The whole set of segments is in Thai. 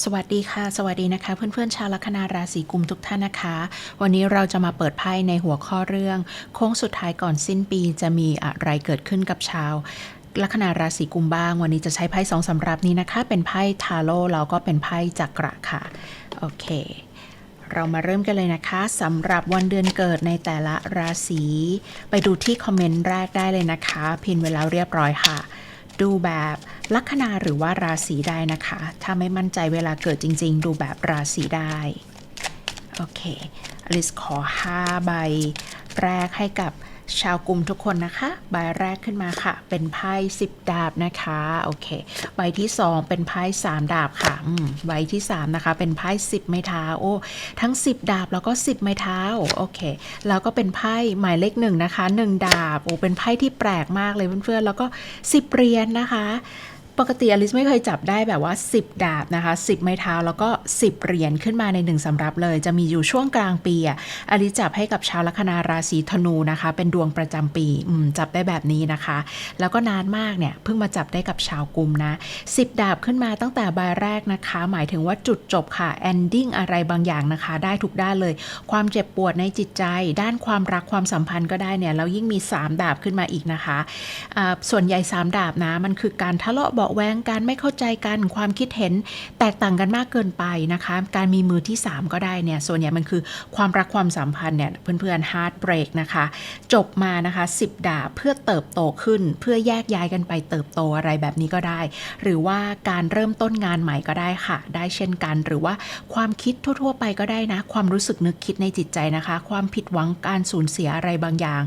สวัสดีค่ะ สวัสดีนะคะ เพื่อนๆชาวลัคนาราศีกุมทุกท่านนะคะ วันนี้เราจะมาเปิดไพ่ในหัวข้อเรื่อง โค้งสุดท้ายก่อนสิ้นปีจะมีอะไรเกิดขึ้นกับชาวลัคนาราศีกุมบ้าง วันนี้จะใช้ไพ่สองสำรับนี้นะคะ เป็นไพ่ทาโร่แล้วก็เป็นไพ่จักระค่ะ โอเค เรามาเริ่มกันเลยนะคะสำหรับวันเดือนเกิดในแต่ละราศีไปดูที่คอมเมนต์แรกได้เลยนะคะ พินไว้แล้วเรียบร้อยค่ะ ดูแบบลัคนาหรือว่าราศีได้นะคะ ถ้าไม่มั่นใจเวลาเกิดจริง ๆ ดูแบบราศีได้ โอเคลิสขอ 5 ใบแรกให้กับ ชาวกลุ่มทุกคนนะคะ ใบแรกขึ้นมาค่ะ เป็นไพ่10 ดาบนะคะ โอเค ใบที่ 2 เป็นไพ่3ดาบค่ะใบที่ 3 นะคะ เป็นไพ่10 ไม้เท้า โอ้ ทั้ง 10 ดาบแล้วก็ 10 ไม้เท้า โอเค แล้วก็เป็นไพ่หมายเลขหนึ่งนะคะ 1 ดาบ โอ้ เป็นไพ่ที่แปลกมากเลยเพื่อนๆ แล้วก็ 10 เหรียญนะคะ ปกติอลิสไม่เคยจับได้แบบว่า 10 ดาบนะคะ 10 ไม้เท้าแล้วก็ 10 เหรียญขึ้นมาในหนึ่งสำรับเลย จะมีอยู่ช่วงกลางปีอะอลิสจับให้กับชาวลัคนาราศีธนูนะคะ เป็นดวงประจำปีจับได้แบบนี้นะคะ แล้วก็นานมากเนี่ยเพิ่งมาจับได้กับชาวกลุ่มนะ10 ดาบขึ้นมาตั้งแต่ใบแรกนะคะ หมายถึงว่าจุดจบค่ะ ending อะไรบางอย่างนะคะ ได้ทุกด้านเลย ความเจ็บปวดในจิตใจ ด้านความรักความสัมพันธ์ก็ได้เนี่ยแล้วยิ่งมี 3 ดาบขึ้นมาอีกนะคะอ่าส่วนใหญ่ 3 ดาบนะมันคือการทะเลาะเบาะแว้งการไม่เข้าใจกันความคิดเห็นแตกต่างกันมากเกินไปนะคะ การมีมือที่ 3 ก็ได้เนี่ยส่วนใหญ่มันคือความรักความสัมพันธ์เนี่ยเพื่อนๆ hard break นะคะ จบมานะคะ10ดาบเพื่อเติบโตขึ้น เพื่อแยกย้ายกันไปเติบโตอะไรแบบนี้ก็ได้ หรือว่าการเริ่มต้นงานใหม่ก็ได้ค่ะ ได้เช่นกันหรือว่าความคิดทั่ว ๆ ไปก็ได้นะ ความรู้สึกนึกคิดในจิตใจนะคะ ความผิดหวังการสูญเสียอะไรบางอย่าง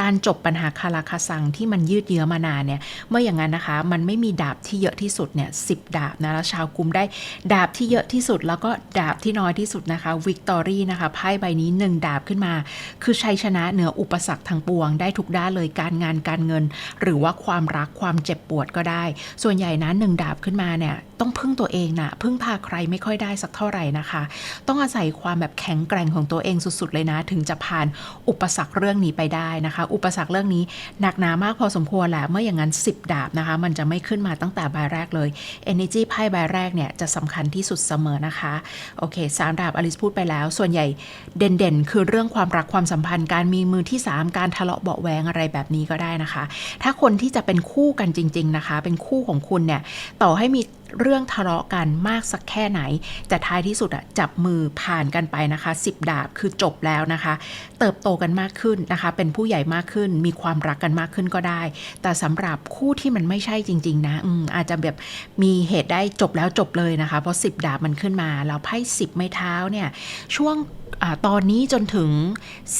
การจบปัญหาคาราคาซังที่มันยืดเยื้อมานานเนี่ยเมื่ออย่างนั้นนะคะ มันไม่มีดาบที่เยอะที่สุดเนี่ยสิดาบนะแล้วชาวกุมได้ดาบที่เยอะที่สุด แล้วก็ดาบที่น้อยที่สุดนะคะวิกตอรี่นะคะไพ่ใบนี้ 1 ดาบขึ้นมา คือชัยชนะเหนืออุปสรรคทางปวง ได้ทุกด้านเลยการงานการเงิน หรือว่าความรักความเจ็บปวดก็ได้ ส่วนใหญ่นะหนึ่งดาบขึ้นมาเนี่ยต้องพึ่งตัวเองนะพึ่งพาใครไม่ค่อยได้สักเท่าไหร่นะคะ ต้องอาศัยความแบบแข็งแกร่งของตัวเองสุดๆเลยนะ ถึงจะผ่านอุปสรรคเรื่องนี้ไปได้นะคะ อุปสรรคเรื่องนี้หนักหนามากพอสมควรแหละเมื่ออย่างนั้น 10 ดาบนะคะ มันจะไม่ขึ้นมาตั้งแต่ใบแรกเลย Energy ไพ่ใบแรกเนี่ยจะสำคัญที่สุดเสมอนะคะ โอเคสามดาบอลิสพูดไปแล้ว ส่วนใหญ่เด่นๆ คือเรื่องความรักความสัมพันธ์ การมีมือที่ 3 การทะเลาะเบาแวงอะไรแบบนี้ก็ได้นะคะ ถ้าคนที่จะเป็นคู่กันจริง ๆนะคะ เป็นคู่ของคุณเนี่ยต่อให้มี เรื่องทะเลาะกันมากสักแค่ไหน แต่ท้ายที่สุดอะจับมือผ่านกันไปนะคะ 10 ดาบคือจบแล้วนะคะ เติบโตกันมากขึ้นนะคะ เป็นผู้ใหญ่มากขึ้น มีความรักกันมากขึ้นก็ได้ แต่สำหรับคู่ที่มันไม่ใช่จริง ๆ นะออาจจะแบบมีเหตุได้จบแล้วจบเลยนะคะ เพราะ 10 ดาบมันขึ้นมาแล้วไพ่10ไม้เท้าเนี่ยช่วงอตอนนี้จนถึง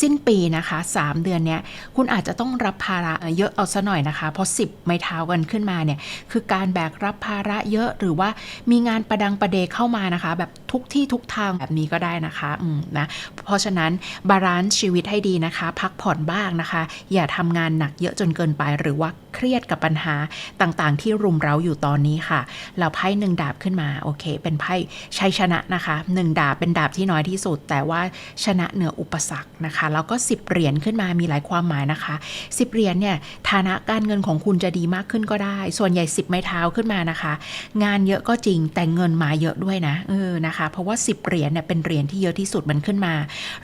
สิ้นปีนะคะ 3 เดือนเนี้ยคุณอาจจะต้องรับภาระเยอะเอาซะหน่อยนะคะ เพราะ 10 ไม้เท้ากันขึ้นมาเนี่ยคือการแบกรับภาระเยอะหรือว่ามีงานประดังประเดเข้ามานะคะ แบบ ทุกที่ทุกทางแบบนี้ก็ได้นะคะอืมนะเพราะฉะนั้นบาลานซ์ชีวิตให้ดีนะคะ พักผ่อนบ้างนะคะ อย่าทำงานหนักเยอะจนเกินไป หรือว่าเครียดกับปัญหาต่างๆ ที่รุมเร้าอยู่ตอนนี้ค่ะแล้วไพ่หนึ่งดาบขึ้นมาโอเค เป็นไพ่ชัยชนะนะคะหนึ่งดาบเป็นดาบที่น้อยที่สุด แต่ว่าชนะเหนืออุปสรรคนะคะ แล้วก็ 10 เหรียญขึ้นมามีหลายความหมายนะคะ10เหรียญเนี่ยฐานะการเงินของคุณจะดีมากขึ้นก็ได้ ส่วนใหญ่ 10 ไม้เท้าขึ้นมานะคะ งานเยอะก็จริงแต่เงินมาเยอะด้วยนะเออนะคะเพราะว่า 10 เหรียญเนี่ยเป็นเหรียญที่เยอะที่สุดมันขึ้นมา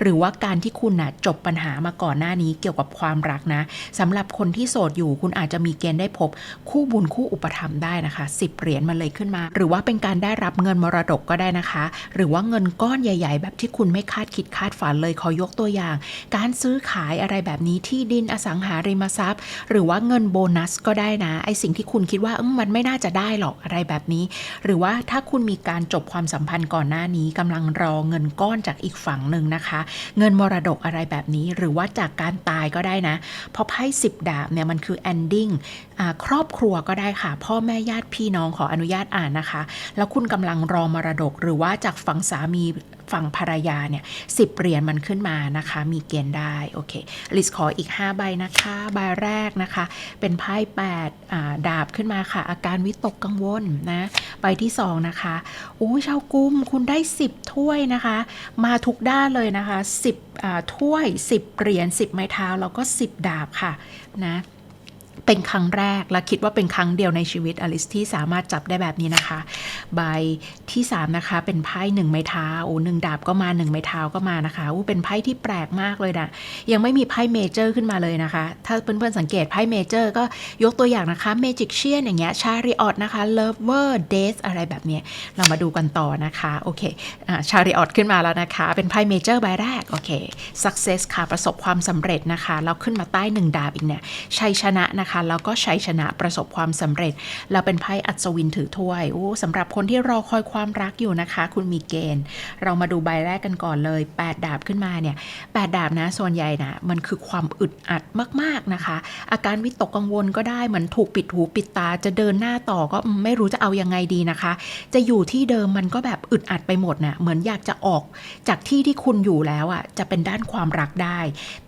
หรือว่าการที่คุณน่ะจบปัญหามาก่อนหน้านี้เกี่ยวกับความรักนะสำหรับคนที่โสดอยู่คุณอาจจะมีเกณฑ์ได้พบคู่บุญคู่อุปถัมภ์ได้นะคะ 10 เหรียญมันเลยขึ้นมา หรือว่าเป็นการได้รับเงินมรดกก็ได้นะคะ หรือว่าเงินก้อนใหญ่ ๆ แบบที่คุณไม่คาดคิดคาดฝันเลยขอยกตัวอย่าง การซื้อขายอะไรแบบนี้ที่ดินอสังหาริมทรัพย์ หรือว่าเงินโบนัสก็ได้นะไอสิ่งที่คุณคิดว่ามันไม่น่าจะได้หรอกอะไรแบบนี้ หรือว่าถ้าคุณมีการจบความสัมพันธ์ก่อนหน้านี้กำลังรอเงินก้อนจากอีกฝั่งหนึ่งนะคะ เงินมรดกอะไรแบบนี้ หรือว่าจากการตายก็ได้นะ เพราะไพ่สิบดาบเนี่ยมันคือ ending อครอบครัวก็ได้ค่ะ พ่อแม่ญาติพี่น้องขออนุญาตอ่านนะคะ แล้วคุณกำลังรอมรดก หรือว่าจากฝั่งสามี ฝั่งภรรยาเนี่ยสิบเหรียญมันขึ้นมานะคะ มีเกณฑ์ได้โอเคลิสขออีก 5 ใบนะคะใบแรกนะคะ เป็นไพ่8ดาบขึ้นมาค่ะ อาการวิตกกังวลนะใบที่ 2 นะคะโอ้ชาวกุมคุณได้ 10 ถ้วยนะคะ มาทุกด้านเลยนะคะ 10อ่าถ้วย 10เหรียญ10 ไม้เท้าแล้วก็ 10 ดาบค่ะนะ เป็นครั้งแรกและคิดว่าเป็นครั้งเดียวในชีวิตอลิสที่สามารถจับได้แบบนี้นะคะ ใบที่ 3 นะคะ เป็นไพ่หนึ่งไม้เท้าโอ้หนึ่งดาบก็มาหนึ่งไม้เท้าก็มานะคะอู้เป็นไพ่ที่แปลกมากเลยนะยังไม่มีไพ่เมเจอร์ขึ้นมาเลยนะคะ ถ้าเพื่อนๆสังเกตไพ่เมเจอร์ก็ยกตัวอย่างนะคะเมจิกเชียนอย่างเงี้ยชาริออตนะคะเลเวอร์เดสอะไรแบบเนี้ยเรามาดูกันต่อนะคะโอเคชาริออตขึ้นมาแล้วนะคะ เป็นไพ่เมเจอร์ใบแรกโอเค success ค่ะประสบความสำเร็จนะคะแล้วขึ้นมาใต้หนึ่งดาบอีกเนี่ยชัยชนะนะคะแล้วก็ชัยชนะประสบความสำเร็จเราเป็นไพ่อัศวินถือถ้วยโอ้สำหรับคนที่รอคอยความรักอยู่นะคะ คุณมีเกณฑ์ เรามาดูใบแรกกันก่อนเลย 8 ดาบขึ้นมาเนี่ยแดาบนะส่วนใหญ่นะมันคือความอึดอัดมากๆนะคะ อาการวิตกกังวลก็ได้เหมือนถูกปิดหูปิดตาจะเดินหน้าต่อก็ไม่รู้จะเอายังไงดีนะคะ จะอยู่ที่เดิมมันก็แบบอึดอัดไปหมดนะ่ะเหมือนอยากจะออกจากที่ที่คุณอยู่แล้วอะ่ะจะเป็นด้านความรักได้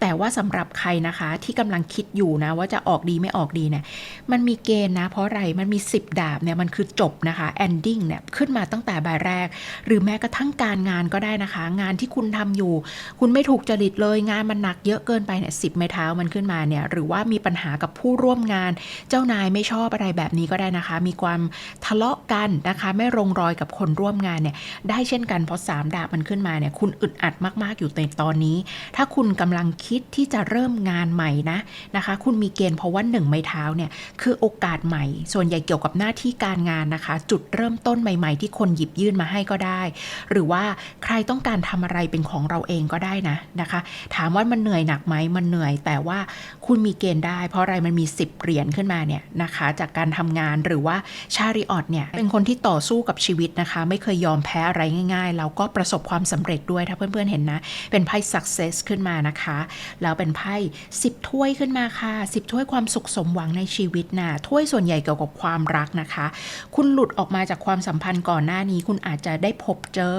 แต่ว่าสำหรับใครนะคะที่กำลังคิดอยู่นะว่าจะออกดีไม่ออกดีเนี่ยมันมีเกณฑ์นะ เพราะอะไรมันมี 10 ดาบเนี่ยมันคือจบนะคะ ending เนี่ยขึ้นมาตั้งแต่ใบแรก หรือแม้กระทั่งการงานก็ได้นะคะ งานที่คุณทำอยู่ คุณไม่ถูกจริตเลยงานมันหนักเยอะเกินไปเนี่ยสิบไม้เท้ามันขึ้นมาเนี่ยหรือว่ามีปัญหากับผู้ร่วมงาน เจ้านายไม่ชอบอะไรแบบนี้ก็ได้นะคะ มีความทะเลาะกันนะคะ ไม่ลงรอยกับคนร่วมงานเนี่ยได้เช่นกันเพราะสามดาบมันขึ้นมาเนี่ยคุณอึดอัดมาก ๆ อยู่ในตอนนี้ ถ้าคุณกำลังคิดที่จะเริ่มงานใหม่นะนะคะ คุณมีเกณฑ์เพราะว่าหนึ่งไม้เท้าเนี่ยคือโอกาสใหม่ ส่วนใหญ่เกี่ยวกับหน้าที่การงานนะคะ จุดเริ่มต้นใหม่ ๆ ที่คนหยิบยื่นมาให้ก็ได้ หรือว่าใครต้องการทำอะไรเป็นของเราเองก็ได้นะนะคะ ถามว่ามันเหนื่อยหนักไหมมันเหนื่อย แต่ว่าคุณมีเกณฑ์ได้ เพราะอะไรมันมี 10เหรียญขึ้นมาเนี่ยนะคะ จากการทำงานหรือว่าชาริออตเนี่ยเป็นคนที่ต่อสู้กับชีวิตนะคะ ไม่เคยยอมแพ้อะไรง่ายๆแล้วก็ประสบความสำเร็จด้วยถ้าเพื่อนๆเห็นนะ เป็นไพ่ success ขึ้นมานะคะ แล้วเป็นไพ่10ถ้วยขึ้นมาค่ะ10ถ้วยความสุขสมหวังในชีวิตนะถ้วยส่วนใหญ่เกี่ยวกับความรักนะคะ คุณหลุดออกมาจากความสัมพันธ์ก่อนหน้านี้ คุณอาจจะได้พบเจอ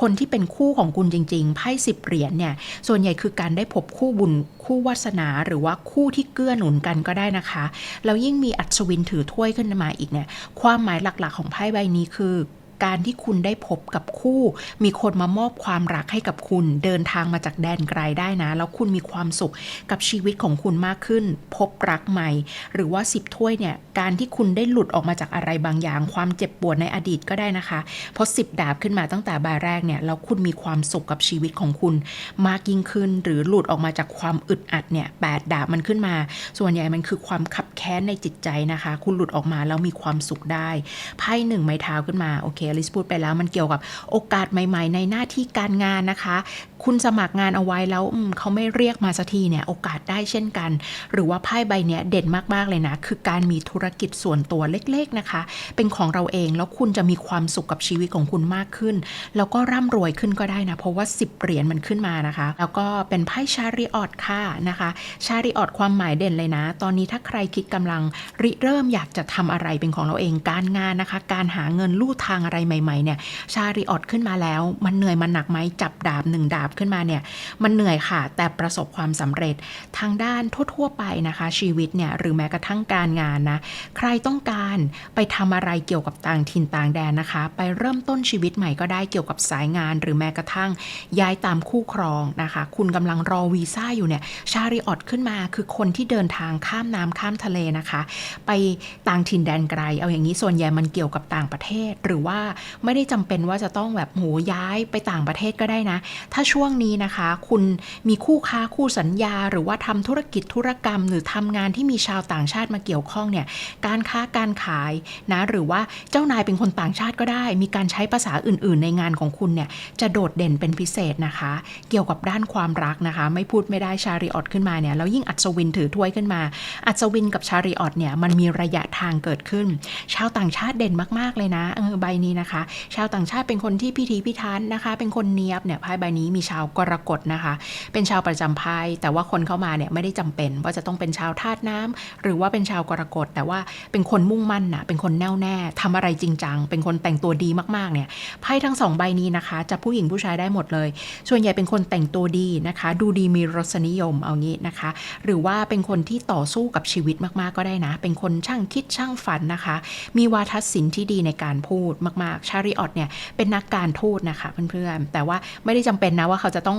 คนที่เป็นคู่ของคุณจริง ๆ ไพ่สิบเหรียญเนี่ย ส่วนใหญ่คือการได้พบคู่บุญคู่วาสนาหรือว่าคู่ที่เกื้อหนุนกันก็ได้นะคะ แล้วยิ่งมีอัศวินถือถ้วยขึ้นมาอีกเนี่ย ความหมายหลักๆ ของไพ่ใบนี้คือ การที่คุณได้พบกับคู่ มีคนมามอบความรักให้กับคุณ เดินทางมาจากแดนไกลได้นะ แล้วคุณมีความสุขกับชีวิตของคุณมากขึ้น พบรักใหม่ หรือว่าสิบถ้วยเนี่ย การที่คุณได้หลุดออกมาจากอะไรบางอย่าง ความเจ็บปวดในอดีตก็ได้นะคะ เพราะสิบดาบขึ้นมาตั้งแต่บายแรกเนี่ย แล้วคุณมีความสุขกับชีวิตของคุณ มากยิ่งขึ้น หรือหลุดออกมาจากความอึดอัดเนี่ยแปดดาบมันขึ้นมา ส่วนใหญ่มันคือความขับแค้นในจิตใจนะคะ คุณหลุดออกมาแล้วมีความสุขได้ ไพ่หนึ่งไม้เท้าขึ้นมา โอเคอลิสพูดไปแล้วมันเกี่ยวกับโอกาสใหม่ ๆ ในหน้าที่การงานนะคะ คุณสมัครงานเอาไว้แล้วเขาไม่เรียกมาสักทีเนี่ยโอกาสได้เช่นกัน หรือว่าไพ่ใบเนี้ยเด่นมากๆเลยนะ คือการมีธุรกิจส่วนตัวเล็กๆนะคะ เป็นของเราเองแล้วคุณจะมีความสุขกับชีวิตของคุณมากขึ้น แล้วก็ร่ำรวยขึ้นก็ได้นะ เพราะว่า 10เหรียญมันขึ้นมานะคะ แล้วก็เป็นไพ่ชาริออตค่ะนะคะชาริออตความหมายเด่นเลยนะ ตอนนี้ถ้าใครคิดกำลังริเริ่มอยากจะทำอะไรเป็นของเราเองการงานนะคะ การหาเงินลู่ทางอะไรใหม่ๆเนี่ยชาริออตขึ้นมาแล้ว มันเหนื่อยมันหนักไหมจับดาบหนึ่งดาบขึ้นมาเนี่ยมันเหนื่อยค่ะ แต่ประสบความสำเร็จทางด้านทั่ว ๆ ไปนะคะ ชีวิตเนี่ยหรือแม้กระทั่งการงานนะใครต้องการไปทำอะไรเกี่ยวกับต่างถิ่นต่างแดนนะคะ ไปเริ่มต้นชีวิตใหม่ก็ได้เกี่ยวกับสายงาน หรือแม้กระทั่งย้ายตามคู่ครองนะคะ คุณกำลังรอวีซ่าอยู่เนี่ยชาริออตขึ้นมาคือคนที่เดินทางข้ามน้ำข้ามทะเลนะคะ ไปต่างถิ่นแดนไกล เอาอย่างนี้ส่วนใหญ่มันเกี่ยวกับต่างประเทศ หรือว่าไม่ได้จำเป็นว่าจะต้องแบบโหย้ายไปต่างประเทศก็ได้นะ ถ้าช่วงนี้นะคะ คุณมีคู่ค้าคู่สัญญา หรือว่าทำธุรกิจธุรกรรม หรือทำงานที่มีชาวต่างชาติมาเกี่ยวข้องเนี่ยการค้าการขายนะหรือว่าเจ้านายเป็นคนต่างชาติก็ได้ มีการใช้ภาษาอื่น ๆ ในงานของคุณเนี่ยจะโดดเด่นเป็นพิเศษนะคะ เกี่ยวกับด้านความรักนะคะ ไม่พูดไม่ได้ชาริออตขึ้นมาเนี่ยแล้วยิ่งอัศวินถือถ้วยขึ้นมา อัศวินกับชาริออตเนี่ยมันมีระยะทางเกิดขึ้น ชาวต่างชาติเด่นมากๆเลยนะเออใบนี้นะคะ ชาวต่างชาติเป็นคนที่พิธีพิธันนะคะ เป็นคนเนียบเนี่ยไพ่ใบนี้มีชาวกรกฎนะคะ เป็นชาวประจำไพ่แต่ว่าคนเข้ามาเนี่ยไม่ได้จำเป็นว่าจะต้องเป็นชาวธาตุน้ำหรือว่าเป็นชาวกรกฎแต่ว่าเป็นคนมุ่งมั่นนะเป็นคนแน่วแน่ทำอะไรจริงจังเป็นคนแต่งตัวดีมากๆเนี่ยไพ่ทั้งสองใบนี้นะคะจะผู้หญิงผู้ชายได้หมดเลย ส่วนใหญ่เป็นคนแต่งตัวดีนะคะ ดูดีมีรสนิยมเอางี้นะคะ หรือว่าเป็นคนที่ต่อสู้กับชีวิตมากๆก็ได้นะ เป็นคนช่างคิดช่างฝันนะคะ มีวาทศิลป์ที่ดีในการพูดมากๆชาริออตเนี่ยเป็นนักการทูตนะคะเพื่อนๆ แต่ว่าไม่ได้จำเป็นนะว่าเขาจะต้อง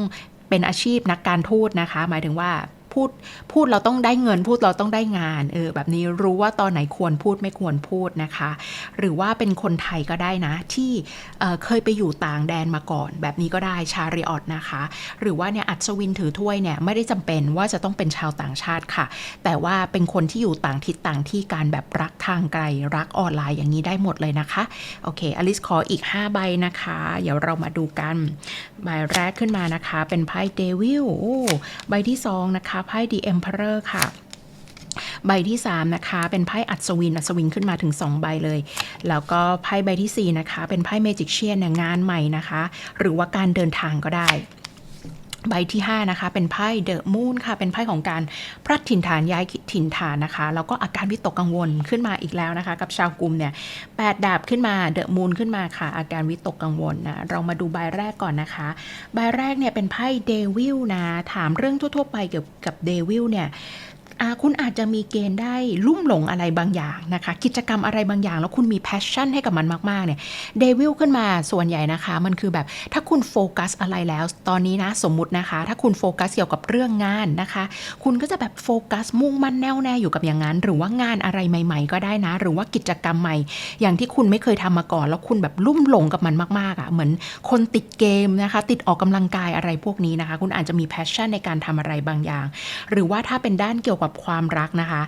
เป็นอาชีพนักการทูตนะคะ หมายถึงว่า พูดพูดเราต้องได้เงินพูดเราต้องได้งานเออแบบนี้รู้ว่าตอนไหนควรพูดไม่ควรพูดนะคะ หรือว่าเป็นคนไทยก็ได้นะ ที่เอ่อเคยไปอยู่ต่างแดนมาก่อน แบบนี้ก็ได้ชาริออตนะคะ หรือว่าเนี่ยอัศวินถือถ้วยเนี่ยไม่ได้จำเป็นว่าจะต้องเป็นชาวต่างชาติค่ะ แต่ว่าเป็นคนที่อยู่ต่างทิศต่างที่การแบบรักทางไกลรักออนไลน์อย่างนี้ได้หมดเลยนะคะโอเคอลิสขออีก 5 ใบนะคะ เดี๋ยวเรามาดูกัน ใบแรกขึ้นมานะคะ เป็นไพ่เดวิลใบที่ 2 นะคะไพ่ The Emperor ค่ะใบที่ 3 นะคะ เป็นไพ่อัศวินอัศวินขึ้นมาถึง 2 ใบเลย แล้วก็ไพ่ใบทีสี่4 นะคะ เป็นไพ่เมจิกเชียนงานใหม่นะคะ หรือว่าการเดินทางก็ได้ ใบที่ 5 นะคะ เป็นไพ่เดอะมูนค่ะ เป็นไพ่ของการพลัดถิ่นฐานย้ายถิ่นฐานนะคะ แล้วก็อาการวิตกกังวลขึ้นมาอีกแล้วนะคะ กับชาวกลุ่มเนี่ยแปดดาบขึ้นมาเดอะมูนขึ้นมาค่ะ อาการวิตกกังวลนะ เรามาดูใบแรกก่อนนะคะ ใบแรกเนี่ยเป็นไพ่เดวิลนะ ถามเรื่องทั่วๆไปเกี่ยวกับเดวิลเนี่ย คุณอาจจะมีเกณฑ์ได้ลุ่มหลงอะไรบางอย่างนะคะ กิจกรรมอะไรบางอย่าง แล้วคุณมีแพชชั่นให้กับมันมาก ๆ เนี่ยเดวิลขึ้นมาส่วนใหญ่นะคะ มันคือแบบถ้าคุณโฟกัสอะไรแล้ว ตอนนี้นะสมมุตินะคะ ถ้าคุณโฟกัสเกี่ยวกับเรื่องงานนะคะ คุณก็จะแบบโฟกัสมุ่งมั่นแน่วแน่อยู่กับอย่างนั้น หรือว่างานอะไรใหม่ ๆ ก็ได้นะ หรือว่ากิจกรรมใหม่ อย่างที่คุณไม่เคยทำมาก่อน แล้วคุณแบบลุ่มหลงกับมันมากๆอะ่ะเหมือนคนติดเกมนะคะ ติดออกกำลังกายอะไรพวกนี้นะคะ คุณอาจจะมีแพชชั่นในการทำอะไรบางอย่าง หรือว่าถ้าเป็นด้านเกี่ยวกับความรักนะคะ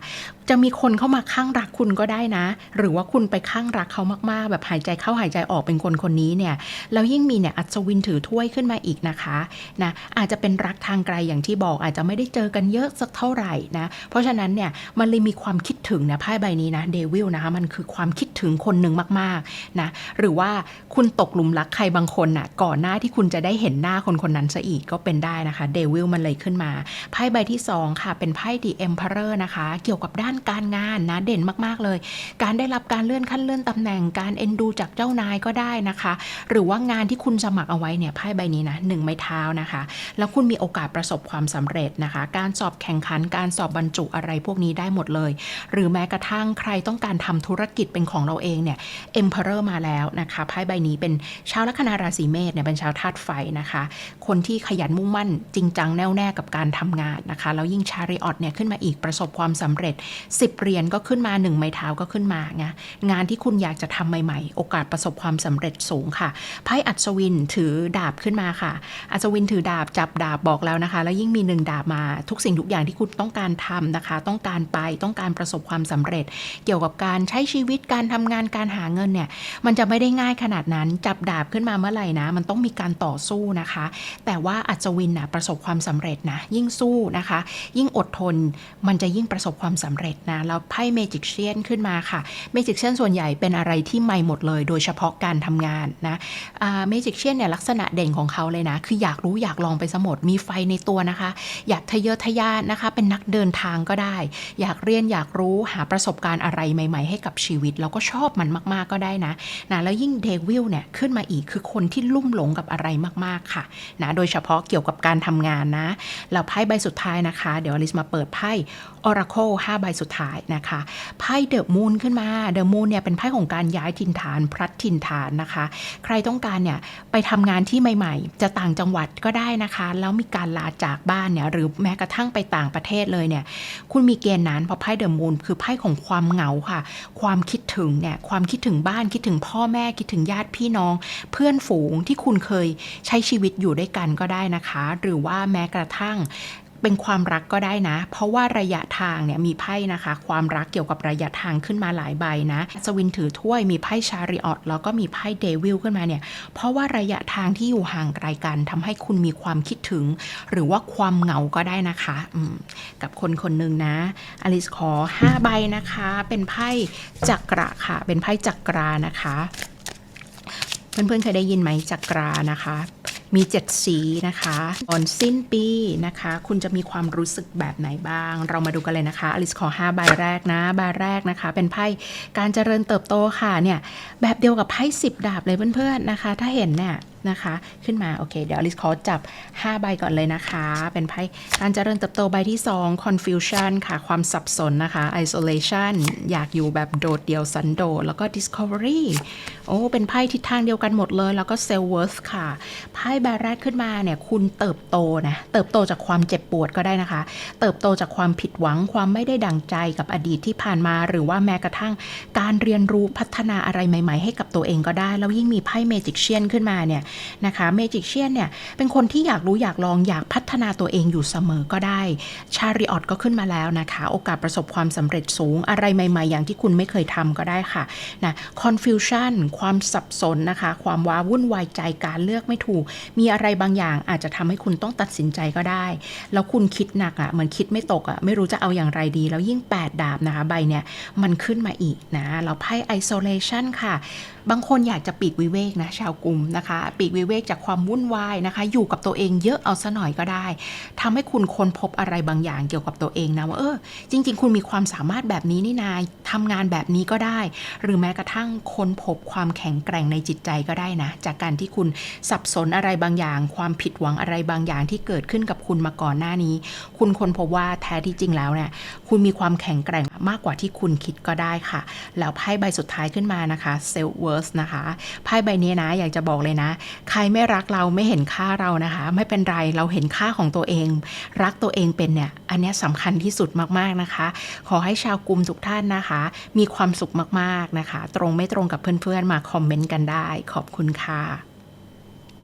จะมีคนเข้ามาข้างรักคุณก็ได้นะ หรือว่าคุณไปข้างรักเขามากๆ แบบหายใจเข้าหายใจออกเป็นคนคนนี้เนี่ยแล้วยิ่งมีเนี่ยอัศวินถือถ้วยขึ้นมาอีกนะคะนะอาจจะเป็นรักทางไกลอย่างที่บอก อาจจะไม่ได้เจอกันเยอะสักเท่าไหร่นะเพราะฉะนั้นเนี่ยมันเลยมีความคิดถึงนะไพ่ใบนี้นะเดวิลนะคะมันคือความคิดถึงคนหนึ่งมากๆนะหรือว่าคุณตกหลุมรักใครบางคนน่ะก่อนหน้าที่คุณจะได้เห็นหน้าคนคนนั้นซะอีกก็เป็นได้นะคะเดวิลมันเลยขึ้นมาไพ่ใบที่สองค่ะเป็นไพ่ The Emperor นะคะ เกี่ยวกับด้านการงานนะเด่นมากๆเลย การได้รับการเลื่อนขั้นเลื่อนตำแหน่งการเอ็นดูจากเจ้านายก็ได้นะคะ หรือว่างานที่คุณสมัครเอาไว้เนี่ยไพ่ใบนี้นะหนึ่งไม้เท้านะคะ แล้วคุณมีโอกาสประสบความสำเร็จนะคะ การสอบแข่งขันการสอบบรรจุอะไรพวกนี้ได้หมดเลย หรือแม้กระทั่งใครต้องการทำธุรกิจเป็นของเราเองเนี่ย Emperor มาแล้วนะคะไพ่ใบนี้เป็นชาวลัคนาราศีเมษเนี่ยเป็นชาวธาตุไฟนะคะ คนที่ขยันมุ่งมั่นจริงจังแน่วแน่กับการทำงานนะคะแล้วยิ่งชาริออตเนี่ยขึ้นมาอีกประสบความสำเร็จ 10 เหรียญก็ขึ้นมา 1 ไม้เท้าก็ขึ้นมาไงงานที่คุณอยากจะทำใหม่ๆ โอกาสประสบความสำเร็จสูงค่ะไพ่อัศวินถือดาบขึ้นมาค่ะ อัศวินถือดาบจับดาบบอกแล้วนะคะ แล้วยิ่งมีหนึ่งดาบมาทุกสิ่งทุกอย่างที่คุณต้องการทำนะคะ ต้องการไปต้องการประสบความสำเร็จ เกี่ยวกับการใช้ชีวิตการทำงานการหาเงินเนี่ยมันจะไม่ได้ง่ายขนาดนั้นจับดาบขึ้นมาเมื่อไหร่นะ มันต้องมีการต่อสู้นะคะ แต่ว่าอัศวินนะประสบความสำเร็จนะยิ่งสู้นะคะ ยิ่งอดทนมันจะยิ่งประสบความสำเร็จนะแล้วไพ่เมจิกเชียนขึ้นมาค่ะเมจิกเชียนส่วนใหญ่เป็นอะไรที่ใหม่หมดเลย โดยเฉพาะการทำงานนะเมจิกเชียนเนี่ยลักษณะเด่นของเขาเลยนะ คืออยากรู้อยากลองไปสมดมีไฟในตัวนะคะ อยากทะเยอทะยานนะคะ เป็นนักเดินทางก็ได้ อยากเรียนอยากรู้หาประสบการณ์อะไรใหม่ๆ ให้กับชีวิต แล้วก็ชอบมันมากๆก็ได้นะนะแล้วยิ่งเดวิลเนี่ยขึ้นมาอีกคือคนที่ลุ่มหลงกับอะไรมากๆค่ะนะโดยเฉพาะเกี่ยวกับการทำงานนะแล้วไพ่ใบสุดท้ายนะคะ เดี๋ยวอลิสมาเปิดไพ่ Oracle 5 ใบสุดท้ายนะคะไพ่เดอะมูนขึ้นมาเดอะมูนเนี่ยเป็นไพ่ของการย้ายถิ่นฐานพลัดถิ่นฐานนะคะ ใครต้องการเนี่ยไปทำงานที่ใหม่ ๆ จะต่างจังหวัดก็ได้นะคะ แล้วมีการลาจากบ้านเนี่ยหรือแม้กระทั่งไปต่างประเทศเลยเนี่ยคุณมีเกณฑ์นั้นเพราะไพ่เดอะมูนคือไพ่ของความเหงาค่ะ ความคิดถึงเนี่ยความคิดถึงบ้านคิดถึงพ่อแม่คิดถึงญาติพี่น้อง เพื่อนฝูงที่คุณเคยใช้ชีวิตอยู่ด้วยกันก็ได้นะคะ หรือว่าแม้กระทั่ง เป็นความรักก็ได้นะ เพราะว่าระยะทางเนี่ยมีไพ่นะคะ ความรักเกี่ยวกับระยะทางขึ้นมาหลายใบนะสวินถือถ้วยมีไพ่ชาริออตแล้วก็มีไพ่เดวิลขึ้นมาเนี่ยเพราะว่าระยะทางที่อยู่ห่างไกลกันทำให้คุณมีความคิดถึง หรือว่าความเหงาก็ได้นะคะกับคนคนหนึ่งนะอลิสขอ 5 ใบนะคะ เป็นไพ่จักระค่ะ เป็นไพ่จักรานะคะ เพื่อนๆเคยได้ยินไหมจักรานะคะ มีเจ็ดสีนะคะตอนสิ้นปีนะคะ คุณจะมีความรู้สึกแบบไหนบ้าง เรามาดูกันเลยนะคะอลิสขอ5ใบแรกนะใบแรกนะคะ เป็นไพ่การเจริญเติบโตค่ะเนี่ยแบบเดียวกับไพ่สิบดาบเลยเพื่อนๆนะคะ ถ้าเห็นเนี่ย นะคะ ขึ้นมา โอเค เดี๋ยวอลิสขอจับ 5 ใบก่อนเลยนะคะ เป็นไพ่การเจริญเติบโตใบที่ 2 confusion ค่ะ ความสับสนนะคะ isolation อยากอยู่แบบโดดเดี่ยวสันโดษแล้วก็ discovery โอ้ เป็นไพ่ทิศทางเดียวกันหมดเลย แล้วก็ self worth ค่ะ ไพ่ใบแรกขึ้นมาเนี่ย คุณเติบโตนะ เติบโตจากความเจ็บปวดก็ได้นะคะ เติบโตจากความผิดหวัง ความไม่ได้ดังใจกับอดีตที่ผ่านมา หรือว่าแม้กระทั่งการเรียนรู้พัฒนาอะไรใหม่ ๆ ให้กับตัวเองก็ได้ แล้วยิ่งมีไพ่เมจิกเชียนขึ้นมาเนี่ยนะคะเมจิกเชียนเนี่ยเป็นคนที่อยากรู้อยากลองอยากพัฒนาตัวเองอยู่เสมอก็ได้ชาริออตก็ขึ้นมาแล้วนะคะ โอกาสประสบความสำเร็จสูงอะไรใหม่ ๆ อย่างที่คุณไม่เคยทำก็ได้ค่ะนะ confusion ความสับสนนะคะ ความว้าวุ่นวายใจการเลือกไม่ถูก มีอะไรบางอย่างอาจจะทำให้คุณต้องตัดสินใจก็ได้ แล้วคุณคิดหนักอะ่ะเหมือนคิดไม่ตกอะ่ะไม่รู้จะเอาอย่างไรดี แล้วยิ่ง 8 ดาบนะคะใบเนี่ยมันขึ้นมาอีกนะแล้วไพ่ isolation ค่ะ บางคนอยากจะปีกวิเวกนะชาวกลุ่มนะคะปีกวิเวกจากความวุ่นวายนะคะ อยู่กับตัวเองเยอะเอาซะหน่อยก็ได้ทำให้คุณค้นพบอะไรบางอย่างเกี่ยวกับตัวเองนะว่าเออจริง ๆ คุณมีความสามารถแบบนี้นี่นายทำงานแบบนี้ก็ได้ หรือแม้กระทั่งค้นพบความแข็งแกร่งในจิตใจก็ได้นะ จากการที่คุณสับสนอะไรบางอย่าง ความผิดหวังอะไรบางอย่างที่เกิดขึ้นกับคุณมาก่อนหน้านี้ คุณค้นพบว่าแท้ที่จริงแล้วเนี่ยคุณมีความแข็งแกร่งมากกว่าที่คุณคิดก็ได้ค่ะ แล้วไพ่ใบสุดท้ายขึ้นมานะคะ self worth นะคะไพ่ใบนี้นะอยากจะบอกเลยนะใครไม่รักเราไม่เห็นค่าเรานะคะ ไม่เป็นไรเราเห็นค่าของตัวเอง รักตัวเองเป็นเนี่ยอันนี้สำคัญที่สุดมากๆนะคะ ขอให้ชาวกลุ่มทุกท่านนะคะ มีความสุขมากๆนะคะ ตรงไม่ตรงกับเพื่อนๆมาคอมเมนต์กันได้ ขอบคุณค่ะ